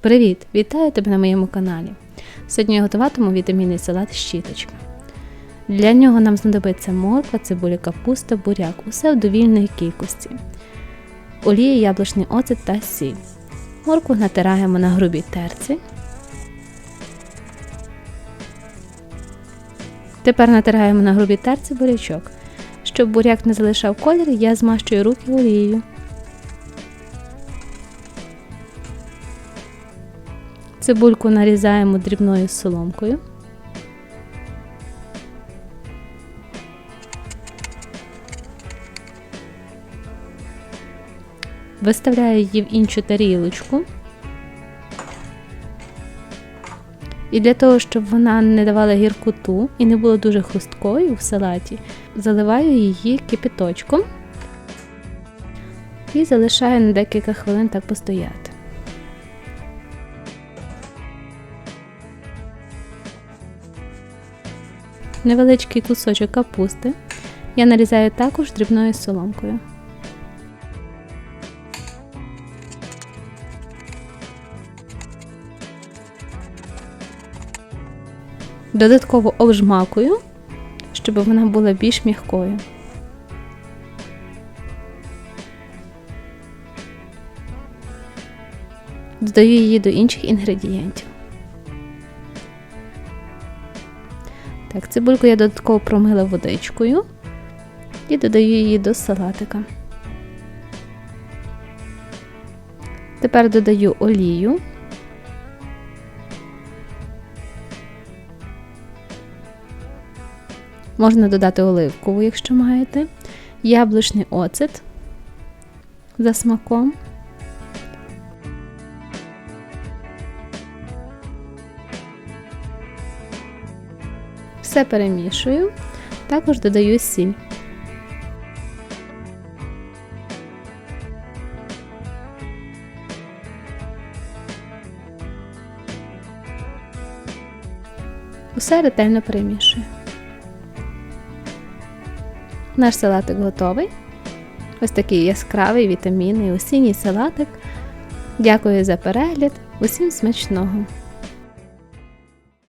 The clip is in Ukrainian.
Привіт! Вітаю тебе на моєму каналі. Сьогодні я готуватиму вітамінний салат щіточка. Для нього нам знадобиться морква, цибуля, капуста, буряк, усе в довільної кількості. Олія, яблучний оцет та сіль. Моркву натираємо на грубій терці. Тепер натираємо на грубій терці бурячок. Щоб буряк не залишав колір, я змащую руки олією. Цибульку нарізаємо дрібною соломкою. Виставляю її в іншу тарілочку. І для того, щоб вона не давала гіркоту і не була дуже хрусткою в салаті, заливаю її кипяточком і залишаю на декілька хвилин так постояти. Невеличкий кусочок капусти я нарізаю також дрібною соломкою. Додатково обжмакую, щоб вона була більш м'якою. Додаю її до інших інгредієнтів. Так, цибульку я додатково промила водичкою і додаю її до салатика. Тепер додаю олію. Можна додати оливкову, якщо маєте, яблучний оцет за смаком. Все перемішую, також додаю сіль. Усе ретельно перемішую. Наш салатик готовий. Ось такий яскравий вітамінний осінній салатик. Дякую за перегляд. Усім смачного!